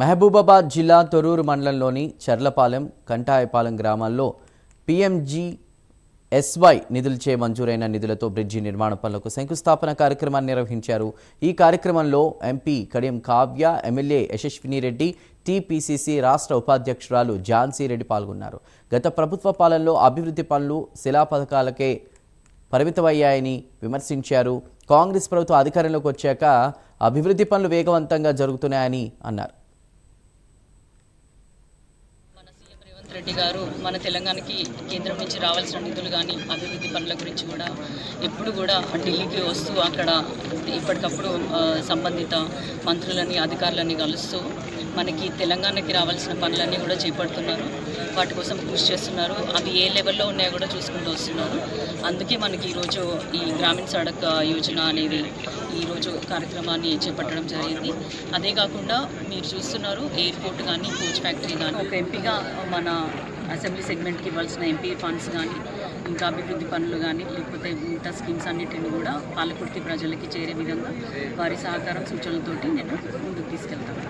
మహబూబాబాద్ జిల్లా తొరూరు మండలంలోని చర్లపాలెం కంటాయపాలెం గ్రామాల్లో పిఎంజీ ఎస్వై నిధులచే మంజూరైన నిధులతో బ్రిడ్జి నిర్మాణ పనులకు శంకుస్థాపన కార్యక్రమాన్ని నిర్వహించారు. ఈ కార్యక్రమంలో MP Kadiyam Kavya MLA Yashaswini Reddy TPCC రాష్ట్ర ఉపాధ్యక్షురాలు ఝాన్సీ రెడ్డి పాల్గొన్నారు. గత ప్రభుత్వ పాలనలో అభివృద్ధి పనులు శిలా పథకాలకే పరిమితమయ్యాయని విమర్శించారు. కాంగ్రెస్ ప్రభుత్వం అధికారంలోకి వచ్చాక అభివృద్ధి పనులు వేగవంతంగా జరుగుతున్నాయని అన్నారు మన సీఎం రేవంత్ రెడ్డి గారు మన తెలంగాణకి కేంద్రం నుంచి రావాల్సిన నిధులు కానీ అభివృద్ధి పనుల గురించి కూడా ఎప్పుడు కూడా ఢిల్లీకి వస్తూ అక్కడ ఇప్పటికప్పుడు సంబంధిత మంత్రులని అధికారులని కలుస్తూ మనకి తెలంగాణకి రావాల్సిన పనులన్నీ కూడా చేపడుతున్నారు. వాటి కోసం కృషి చేస్తున్నారు. అవి ఏ లెవెల్లో ఉన్నాయో కూడా చూసుకుంటూ వస్తున్నారు. అందుకే మనకి ఈరోజు ఈ గ్రామీణ సడక్ యోజన అనేది ఈరోజు కార్యక్రమాన్ని చేపట్టడం జరిగింది. అదే కాకుండా మీరు చూస్తున్నారు ఎయిర్పోర్ట్ కానీ కోచ్ ఫ్యాక్టరీ కానీ ఒక ఎంపీగా మన అసెంబ్లీ సెగ్మెంట్కి ఇవ్వాల్సిన ఎంపీ ఫండ్స్ కానీ ఇంకా అభివృద్ధి పనులు కానీ లేకపోతే మిగతా స్కీమ్స్ అన్నిటిని కూడా పాలకుర్తి ప్రజలకి చేరే విధంగా వారి సహకారం సూచనలతోటి నేను ముందుకు తీసుకెళ్తాను.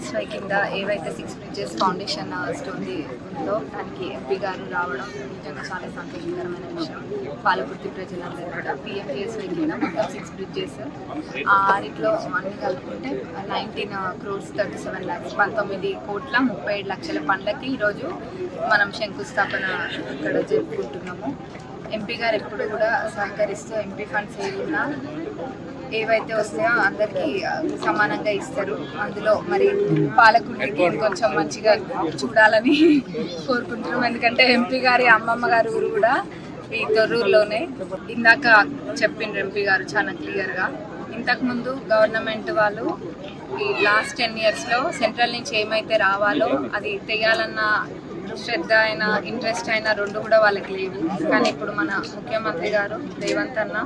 ఎస్వై కింద ఏవైతే సిక్స్ బ్రిడ్జెస్ ఫౌండేషన్ స్టోరీ ఉందో దానికి ఎంపీ గారు రావడం నిజంగా చాలా సంతోషకరమైన విషయం. పాలకుర్తి ప్రజలందరూ కూడా పిఎంకేఎస్వై కింద మొత్తం సిక్స్ బ్రిడ్జెస్ ఆరిట్లో అన్ని కలుపుకుంటే nineteen crores thirty seven lakhs పంతొమ్మిది కోట్ల ముప్పై ఏడు లక్షల పండ్లకి ఈరోజు మనం శంకుస్థాపన ఇక్కడ జరుపుకుంటున్నాము. ఎంపీ గారు ఎప్పుడు కూడా సహకరిస్తూ ఎంపీ ఫండ్స్ ఏమున్నా ఏవైతే వస్తాయో అందరికీ సమానంగా ఇస్తారు. అందులో మరి పాలకుడికి కొంచెం మంచిగా చూడాలని కోరుకుంటున్నాం. ఎందుకంటే ఎంపీ గారి అమ్మమ్మ గారు ఊరు కూడా ఈ తొర్రూరులోనే. ఇందాక చెప్పిండ్రు ఎంపీ గారు చాలా క్లియర్గా. ఇంతకుముందు గవర్నమెంట్ వాళ్ళు ఈ లాస్ట్ టెన్ ఇయర్స్లో సెంట్రల్ నుంచి ఏమైతే రావాలో అది తెయాలన్న శ్రద్ధ అయినా ఇంట్రెస్ట్ అయినా రెండు కూడా వాళ్ళకి లేవు. కానీ ఇప్పుడు మన ముఖ్యమంత్రి గారు రేవంత్ అన్న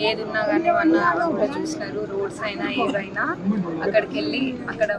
ఏది ఉన్నా కానీ వన్ కూడా చూసినారు రోడ్స్ అయినా ఏవైనా అక్కడికి వెళ్ళి అక్కడ